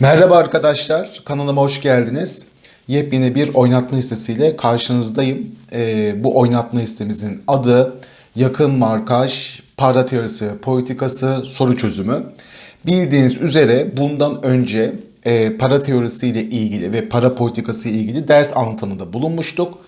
Merhaba arkadaşlar, kanalıma hoş geldiniz. Yepyeni bir oynatma listesiyle karşınızdayım. Ee, bu oynatma listemizin adı Yakın Markaj, Para Teorisi, Politikası, Soru Çözümü. Bildiğiniz üzere bundan önce e, para teorisiyle ilgili ve para politikası ile ilgili ders anlatımında bulunmuştuk.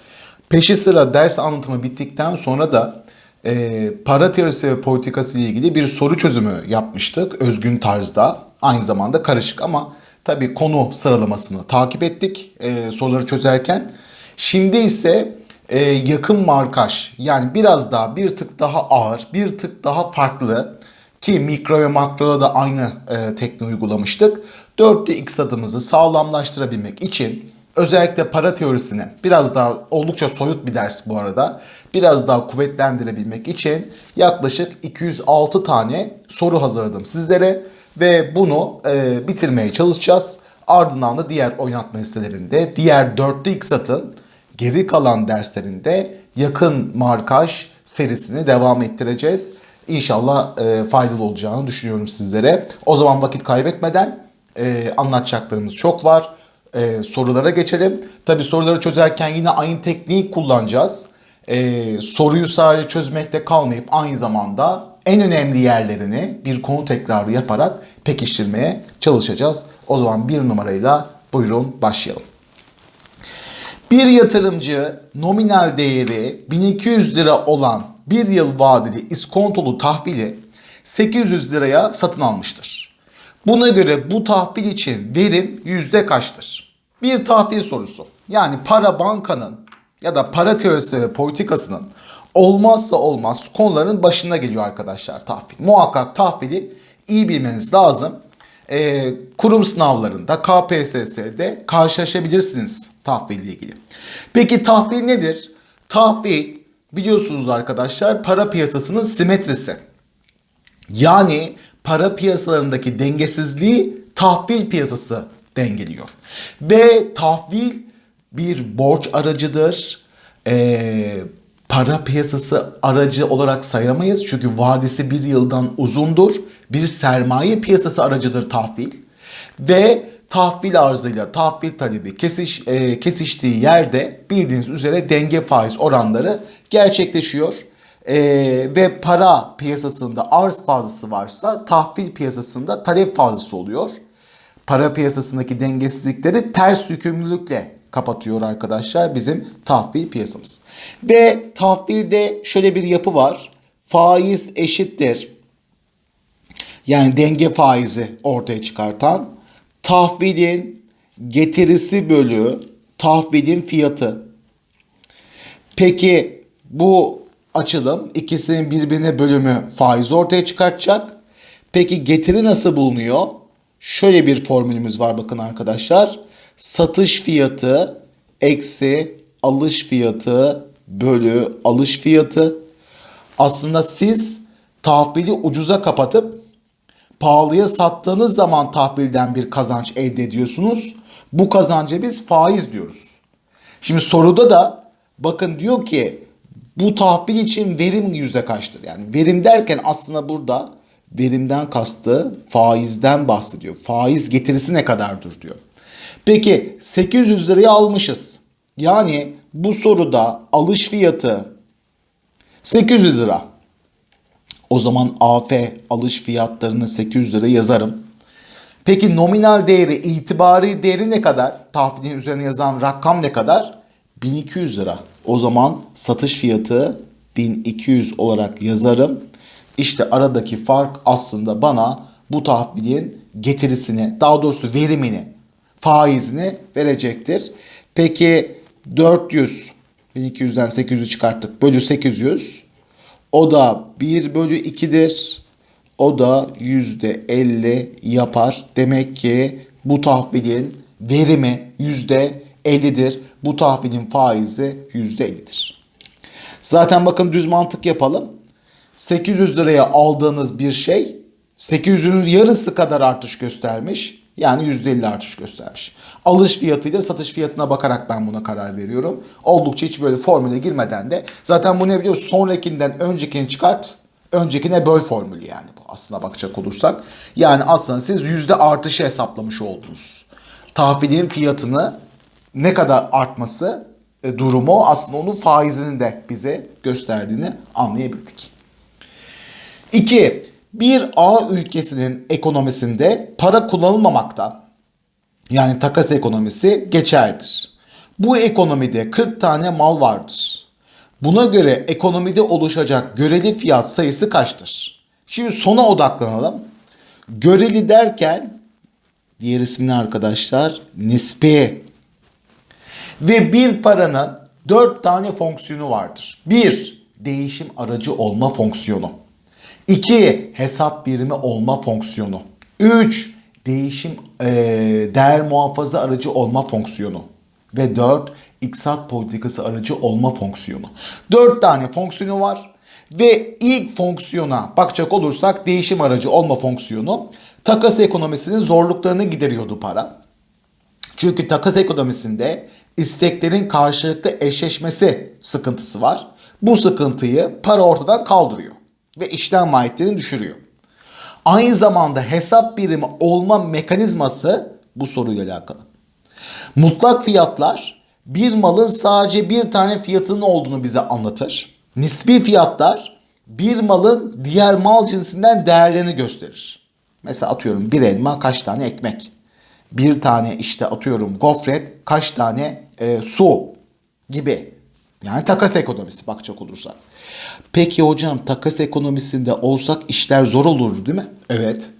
Peşi sıra ders anlatımı bittikten sonra da e, para teorisi ve politikası ile ilgili bir soru çözümü yapmıştık özgün tarzda. Aynı zamanda karışık ama tabii konu sıralamasını takip ettik e, soruları çözerken. Şimdi ise e, yakın markaj yani biraz daha bir tık daha ağır, bir tık daha farklı ki mikro ve makroda da aynı e, tekniği uygulamıştık. 4'te x adımızı sağlamlaştırabilmek için özellikle para teorisini biraz daha oldukça soyut bir ders bu arada. Biraz daha kuvvetlendirebilmek için yaklaşık 206 tane soru hazırladım sizlere ve bunu e, bitirmeye çalışacağız. Ardından da diğer oynatma listelerinde, diğer 4'te x atın geri kalan derslerinde yakın markaj serisini devam ettireceğiz. İnşallah e, faydalı olacağını düşünüyorum sizlere. O zaman vakit kaybetmeden e, anlatacaklarımız çok var. E, sorulara geçelim. Tabi soruları çözerken yine aynı tekniği kullanacağız. E, soruyu sadece çözmekte kalmayıp aynı zamanda en önemli yerlerini bir konu tekrarı yaparak pekiştirmeye çalışacağız. O zaman bir numarayla buyurun başlayalım. Bir yatırımcı nominal değeri 1200 lira olan bir yıl vadeli iskontolu tahvili 800 liraya satın almıştır. Buna göre bu tahvil için verim yüzde kaçtır? Bir tahvil sorusu. Yani para bankanın ya da para teorisi ve politikasının olmazsa olmaz konuların başına geliyor arkadaşlar tahvil. Muhakkak tahvili iyi bilmeniz lazım. Ee, kurum sınavlarında KPSS'de karşılaşabilirsiniz tahville ilgili. Peki tahvil nedir? Tahvil biliyorsunuz arkadaşlar para piyasasının simetrisi. Yani para piyasalarındaki dengesizliği tahvil piyasası dengeliyor. Ve tahvil bir borç aracıdır. Ee, para piyasası aracı olarak sayamayız. Çünkü vadesi bir yıldan uzundur. Bir sermaye piyasası aracıdır tahvil. Ve tahvil arzıyla tahvil talebi kesiş, e, kesiştiği yerde bildiğiniz üzere denge faiz oranları gerçekleşiyor. E, ve para piyasasında arz fazlası varsa tahvil piyasasında talep fazlası oluyor. Para piyasasındaki dengesizlikleri ters yükümlülükle kapatıyor arkadaşlar bizim tahvil piyasamız. Ve tahvilde şöyle bir yapı var. Faiz eşittir. Yani denge faizi ortaya çıkartan tahvilin getirisi bölü tahvilin fiyatı. Peki bu açılım ikisinin birbirine bölümü faiz ortaya çıkartacak. Peki getiri nasıl bulunuyor? Şöyle bir formülümüz var bakın arkadaşlar. Satış fiyatı eksi alış fiyatı bölü alış fiyatı. Aslında siz tahvili ucuza kapatıp pahalıya sattığınız zaman tahvilden bir kazanç elde ediyorsunuz. Bu kazanca biz faiz diyoruz. Şimdi soruda da bakın diyor ki bu tahvil için verim yüzde kaçtır? Yani verim derken aslında burada verimden kastı faizden bahsediyor. Faiz getirisi ne kadardır diyor. Peki 800 liraya almışız. Yani bu soruda alış fiyatı 800 lira. O zaman AF alış fiyatlarını 800 lira yazarım. Peki nominal değeri, itibari değeri ne kadar? Tahvilin üzerine yazan rakam ne kadar? 1200 lira. O zaman satış fiyatı 1200 olarak yazarım. İşte aradaki fark aslında bana bu tahvilin getirisini, daha doğrusu verimini, faizini verecektir. Peki 400, 1200'den 800'ü çıkarttık. Bölü 800. O da 1 bölü 2'dir. O da %50 yapar. Demek ki bu tahvilin verimi %50'dir. Bu tahvilin faizi %50'dir. Zaten bakın düz mantık yapalım. 800 liraya aldığınız bir şey 800'ün yarısı kadar artış göstermiş. Yani %50 artış göstermiş. Alış fiyatıyla satış fiyatına bakarak ben buna karar veriyorum. Oldukça hiç böyle formüle girmeden de zaten bu ne biliyorsun sonrakinden öncekini çıkart Öncekine böl formülü yani bu aslına bakacak olursak. Yani aslında siz yüzde artışı hesaplamış oldunuz. Tahvilin fiyatını ne kadar artması e, durumu aslında onun faizini de bize gösterdiğini anlayabildik. 2. Bir A ülkesinin ekonomisinde para kullanılmamaktan yani takas ekonomisi geçerlidir. Bu ekonomide 40 tane mal vardır. Buna göre ekonomide oluşacak göreli fiyat sayısı kaçtır? Şimdi sona odaklanalım. Göreli derken diğer ismini arkadaşlar nispi. Ve bir paranın dört tane fonksiyonu vardır. Bir, değişim aracı olma fonksiyonu. 2. Hesap birimi olma fonksiyonu. 3. Değişim e, değer muhafaza aracı olma fonksiyonu. Ve 4. İktisat politikası aracı olma fonksiyonu. 4 tane fonksiyonu var. Ve ilk fonksiyona bakacak olursak değişim aracı olma fonksiyonu takas ekonomisinin zorluklarını gideriyordu para. Çünkü takas ekonomisinde isteklerin karşılıklı eşleşmesi sıkıntısı var. Bu sıkıntıyı para ortadan kaldırıyor ve işlem maliyetlerini düşürüyor. Aynı zamanda hesap birimi olma mekanizması bu soruyla alakalı. Mutlak fiyatlar bir malın sadece bir tane fiyatının olduğunu bize anlatır. Nispi fiyatlar bir malın diğer mal cinsinden değerlerini gösterir. Mesela atıyorum bir elma kaç tane ekmek. Bir tane işte atıyorum gofret kaç tane e, su gibi. Yani takas ekonomisi bakacak olursak. Peki hocam takas ekonomisinde olsak işler zor olur değil mi? Evet.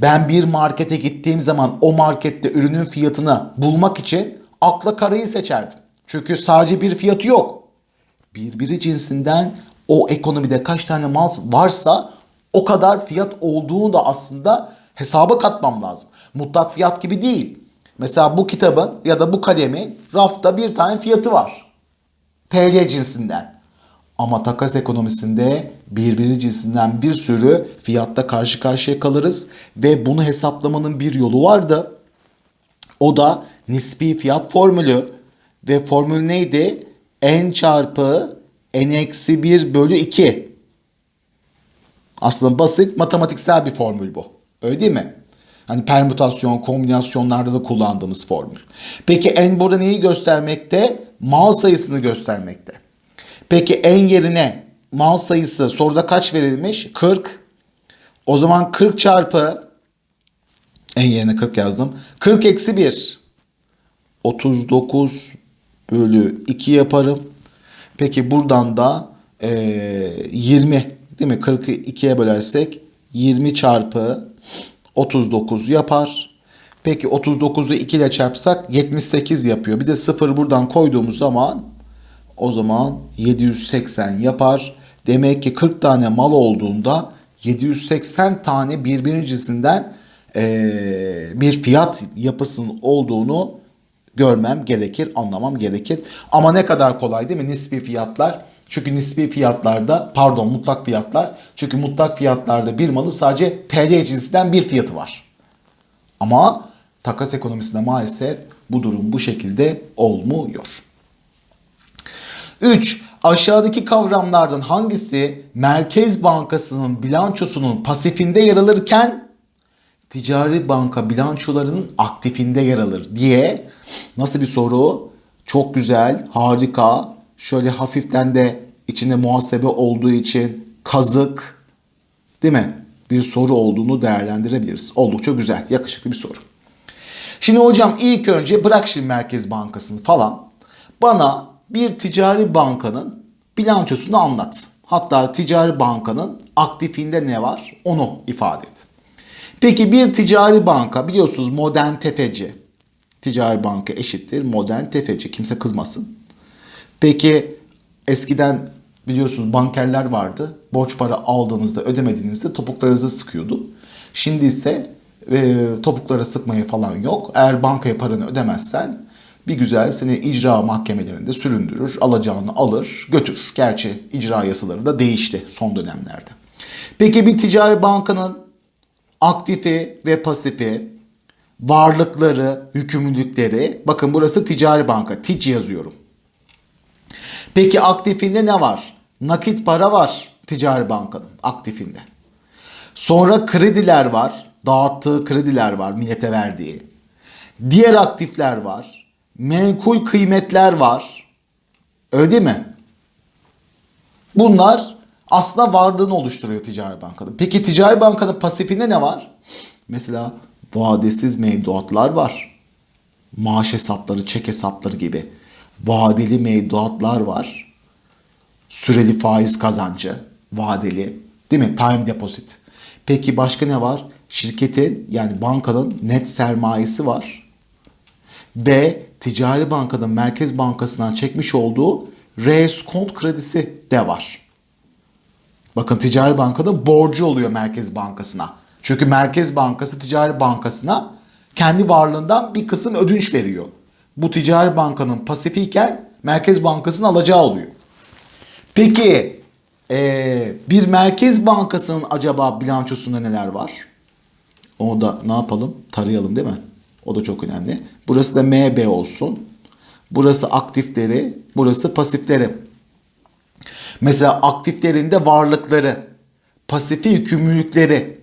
Ben bir markete gittiğim zaman o markette ürünün fiyatını bulmak için akla karayı seçerdim. Çünkü sadece bir fiyatı yok. Birbiri cinsinden o ekonomide kaç tane mal varsa o kadar fiyat olduğunu da aslında hesaba katmam lazım. Mutlak fiyat gibi değil. Mesela bu kitabın ya da bu kalemin rafta bir tane fiyatı var. TL cinsinden. Ama takas ekonomisinde birbiri cinsinden bir sürü fiyatta karşı karşıya kalırız ve bunu hesaplamanın bir yolu vardı. O da nispi fiyat formülü ve formül neydi? N çarpı N eksi 1 bölü 2. Aslında basit matematiksel bir formül bu. Öyle değil mi? Hani permütasyon, kombinasyonlarda da kullandığımız formül. Peki n burada neyi göstermekte? Mal sayısını göstermekte. Peki n yerine mal sayısı soruda kaç verilmiş? 40. O zaman 40 çarpı n yerine 40 yazdım. 40 eksi 1. 39 bölü 2 yaparım. Peki buradan da e, 20 değil mi? 40'ı 2'ye bölersek 20 çarpı 39 yapar. Peki 39'u 2 ile çarpsak 78 yapıyor. Bir de 0 buradan koyduğumuz zaman o zaman 780 yapar. Demek ki 40 tane mal olduğunda 780 tane birbirinin cinsinden ee, bir fiyat yapısının olduğunu görmem gerekir, anlamam gerekir. Ama ne kadar kolay değil mi nispi fiyatlar? Çünkü nispi fiyatlarda pardon mutlak fiyatlar. Çünkü mutlak fiyatlarda bir malı sadece TL cinsinden bir fiyatı var. Ama takas ekonomisinde maalesef bu durum bu şekilde olmuyor. 3. Aşağıdaki kavramlardan hangisi Merkez Bankası'nın bilançosunun pasifinde yer alırken ticari banka bilançolarının aktifinde yer alır diye nasıl bir soru? Çok güzel, harika. Şöyle hafiften de içinde muhasebe olduğu için kazık değil mi? Bir soru olduğunu değerlendirebiliriz. Oldukça güzel, yakışıklı bir soru. Şimdi hocam ilk önce bırak şimdi Merkez Bankası'nı falan. Bana bir ticari bankanın bilançosunu anlat. Hatta ticari bankanın aktifinde ne var onu ifade et. Peki bir ticari banka biliyorsunuz modern tefeci. Ticari banka eşittir modern tefeci. Kimse kızmasın. Peki eskiden biliyorsunuz bankerler vardı. Borç para aldığınızda ödemediğinizde topuklarınızı sıkıyordu. Şimdi ise e, topuklara sıkmayı falan yok. Eğer bankaya paranı ödemezsen bir güzel seni icra mahkemelerinde süründürür, alacağını alır, götür. Gerçi icra yasaları da değişti son dönemlerde. Peki bir ticari bankanın aktifi ve pasifi, varlıkları, yükümlülükleri, bakın burası ticari banka, TIC yazıyorum. Peki aktifinde ne var? Nakit para var. ticari bankanın aktifinde. Sonra krediler var. Dağıttığı krediler var millete verdiği. Diğer aktifler var. Menkul kıymetler var. Öyle değil mi? Bunlar aslında varlığını oluşturuyor ticari bankada. Peki ticari bankada pasifinde ne var? Mesela vadesiz mevduatlar var. Maaş hesapları, çek hesapları gibi. Vadeli mevduatlar var. Süreli faiz kazancı, vadeli, değil mi? Time deposit. Peki başka ne var? Şirketin yani bankanın net sermayesi var. Ve ticari bankanın Merkez Bankası'ndan çekmiş olduğu reskont kredisi de var. Bakın ticari bankanın borcu oluyor Merkez Bankası'na. Çünkü Merkez Bankası ticari bankasına kendi varlığından bir kısım ödünç veriyor. Bu ticari bankanın pasifiyken Merkez Bankası'nın alacağı oluyor. Peki eee, bir Merkez Bankası'nın acaba bilançosunda neler var? Onu da ne yapalım? Tarayalım değil mi? O da çok önemli. Burası da MB olsun. Burası aktifleri, burası pasifleri. Mesela aktiflerinde varlıkları, pasifi yükümlülükleri.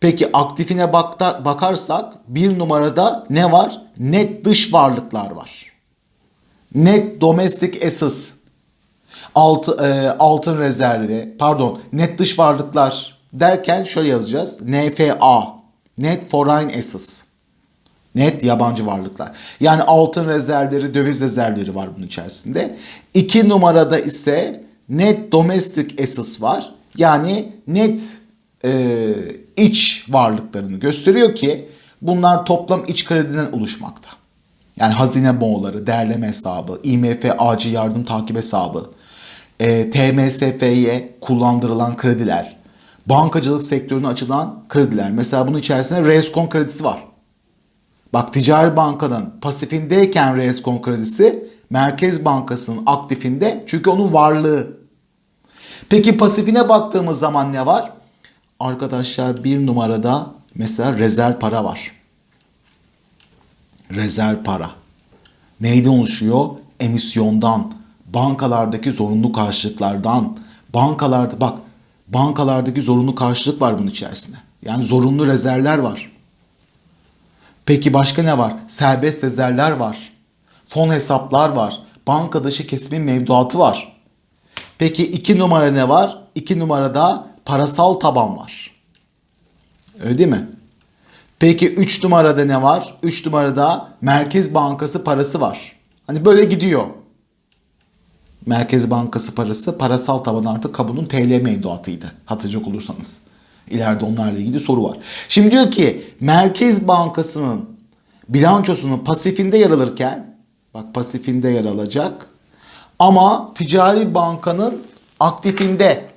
Peki aktifine bakta, bakarsak bir numarada ne var? Net dış varlıklar var. Net domestic assets. Altı, e, altın rezervi, pardon net dış varlıklar derken şöyle yazacağız. NFA, Net Foreign Assets. Net yabancı varlıklar. Yani altın rezervleri, döviz rezervleri var bunun içerisinde. İki numarada ise net domestic assets var. Yani net e, iç varlıklarını gösteriyor ki bunlar toplam iç krediden oluşmakta. Yani hazine bonoları, değerleme hesabı, IMF acil yardım takip hesabı, e, TMSF'ye kullandırılan krediler, bankacılık sektörüne açılan krediler. Mesela bunun içerisinde Reskon kredisi var. Bak ticari bankanın pasifindeyken reskon kredisi Merkez Bankası'nın aktifinde çünkü onun varlığı. Peki pasifine baktığımız zaman ne var? Arkadaşlar bir numarada mesela rezerv para var. Rezerv para. Neyden oluşuyor? Emisyondan, bankalardaki zorunlu karşılıklardan, bankalarda bak bankalardaki zorunlu karşılık var bunun içerisinde. Yani zorunlu rezervler var. Peki başka ne var? Serbest rezervler var. Fon hesaplar var. Banka dışı kesimin mevduatı var. Peki iki numara ne var? İki numarada parasal taban var. Öyle değil mi? Peki üç numarada ne var? Üç numarada Merkez Bankası parası var. Hani böyle gidiyor. Merkez Bankası parası parasal taban artı kabunun TL mevduatıydı. Hatırlayacak olursanız. İleride onlarla ilgili soru var. Şimdi diyor ki Merkez Bankası'nın bilançosunun pasifinde yer alırken bak pasifinde yer alacak ama ticari bankanın aktifinde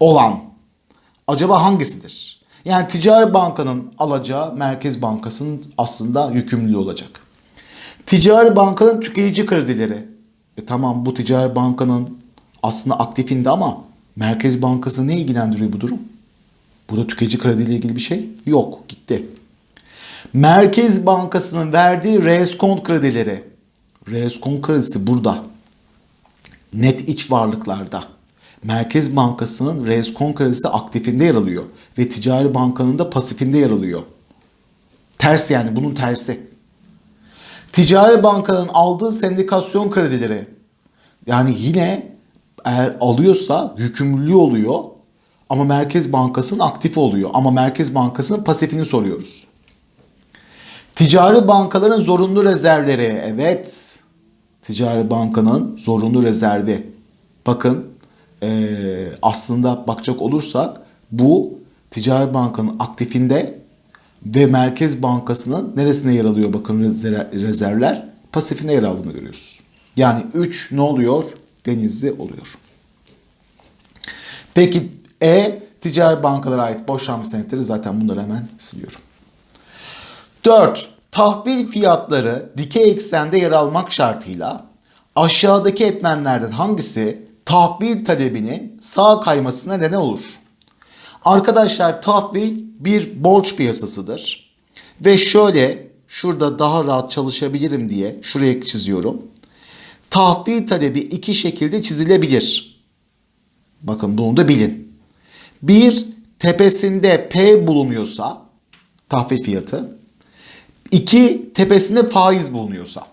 olan acaba hangisidir? Yani ticari bankanın alacağı Merkez Bankası'nın aslında yükümlülüğü olacak. Ticari bankanın tüketici kredileri. E tamam bu ticari bankanın aslında aktifinde ama Merkez Bankası ne ilgilendiriyor bu durum? Burada tüketici krediyle ilgili bir şey yok. Gitti. Merkez Bankası'nın verdiği reskont kredileri. Reskont kredisi burada. Net iç varlıklarda. Merkez Bankası'nın reskont kredisi aktifinde yer alıyor. Ve ticari bankanın da pasifinde yer alıyor. Ters yani bunun tersi. Ticari bankanın aldığı sendikasyon kredileri. Yani yine eğer alıyorsa yükümlülüğü oluyor. Ama Merkez Bankası'nın aktif oluyor. Ama Merkez Bankası'nın pasifini soruyoruz. Ticari bankaların zorunlu rezervleri. Evet. Ticari bankanın zorunlu rezervi. Bakın eee, aslında bakacak olursak bu ticari bankanın aktifinde ve Merkez Bankası'nın neresine yer alıyor bakın rezerv- rezervler? Pasifine yer aldığını görüyoruz. Yani 3 ne oluyor? Denizli oluyor. Peki E ticari bankalara ait boşanma senetleri zaten bunları hemen siliyorum. 4. Tahvil fiyatları dikey eksende yer almak şartıyla aşağıdaki etmenlerden hangisi tahvil talebinin sağ kaymasına neden olur? Arkadaşlar tahvil bir borç piyasasıdır. Ve şöyle şurada daha rahat çalışabilirim diye şuraya çiziyorum. Tahvil talebi iki şekilde çizilebilir. Bakın bunu da bilin. Bir tepesinde P bulunuyorsa tahvil fiyatı. iki tepesinde faiz bulunuyorsa.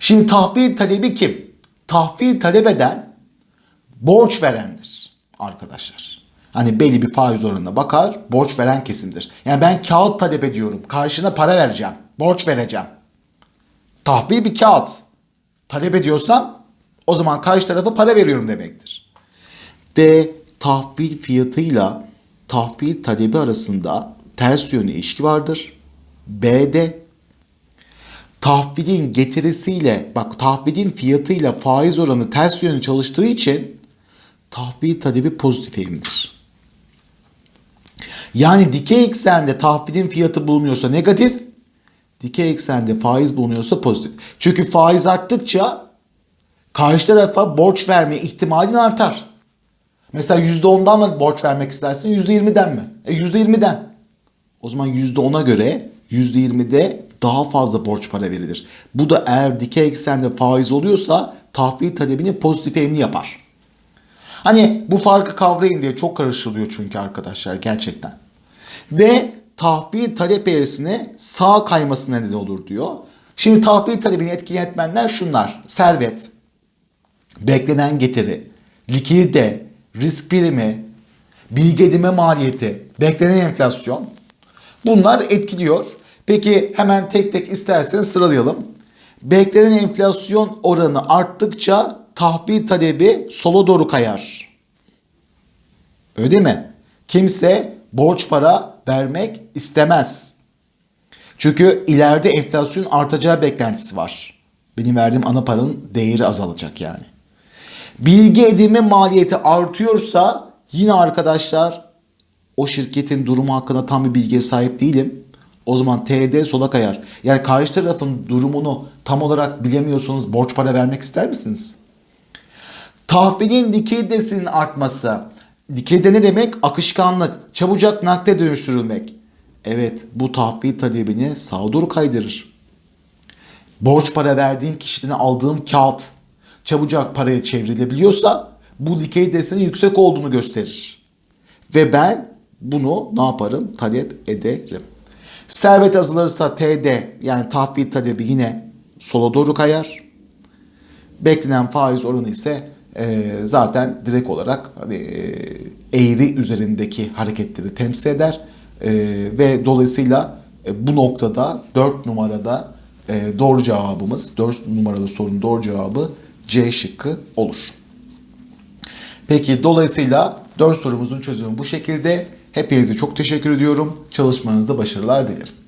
Şimdi tahvil talebi kim? Tahvil talep eden borç verendir arkadaşlar. Hani belli bir faiz oranına bakar, borç veren kesimdir. Yani ben kağıt talep ediyorum, karşına para vereceğim, borç vereceğim. Tahvil bir kağıt. Talep ediyorsam o zaman karşı tarafa para veriyorum demektir. D. Tahvil fiyatıyla tahvil talebi arasında ters yönlü ilişki vardır. B'de tahvilin getirisiyle bak tahvilin fiyatıyla faiz oranı ters yönlü çalıştığı için tahvil talebi pozitif eğimlidir. Yani dikey eksende tahvilin fiyatı bulunuyorsa negatif, dikey eksende faiz bulunuyorsa pozitif. Çünkü faiz arttıkça karşı tarafa borç verme ihtimalin artar. Mesela %10'dan mı borç vermek istersin %20'den mi? E %20'den. O zaman %10'a göre %20'de daha fazla borç para verilir. Bu da eğer dikey eksende faiz oluyorsa tahvil talebini pozitif eğimli yapar. Hani bu farkı kavrayın diye çok karıştırılıyor çünkü arkadaşlar gerçekten. Ve tahvil talep eğrisine sağ kaymasına neden olur diyor. Şimdi tahvil talebini etkileyen etmenler şunlar. Servet, beklenen getiri, likidite, risk primi, bilgi edinme maliyeti, beklenen enflasyon. Bunlar etkiliyor. Peki hemen tek tek isterseniz sıralayalım. Beklenen enflasyon oranı arttıkça tahvil talebi sola doğru kayar. Öyle değil mi? Kimse borç para vermek istemez. Çünkü ileride enflasyon artacağı beklentisi var. Benim verdiğim ana paranın değeri azalacak yani. Bilgi edinme maliyeti artıyorsa yine arkadaşlar o şirketin durumu hakkında tam bir bilgiye sahip değilim. O zaman TD sola kayar. Yani karşı tarafın durumunu tam olarak bilemiyorsanız borç para vermek ister misiniz? Tahvilin likiditesinin artması. Likidite ne demek? Akışkanlık, çabucak nakde dönüştürülmek. Evet bu tahvil talebini sağa doğru kaydırır. Borç para verdiğin kişiden aldığım kağıt çabucak paraya çevrilebiliyorsa bu likiditesinin yüksek olduğunu gösterir. Ve ben bunu ne yaparım? Talep ederim. Servet azalırsa TD yani tahvil talebi yine sola doğru kayar. Beklenen faiz oranı ise e, zaten direkt olarak hani, e, eğri üzerindeki hareketleri temsil eder. E, ve dolayısıyla e, bu noktada 4 numarada e, doğru cevabımız 4 numaralı sorunun doğru cevabı C şıkkı olur. Peki dolayısıyla 4 sorumuzun çözümü bu şekilde. Hepinize çok teşekkür ediyorum. Çalışmanızda başarılar dilerim.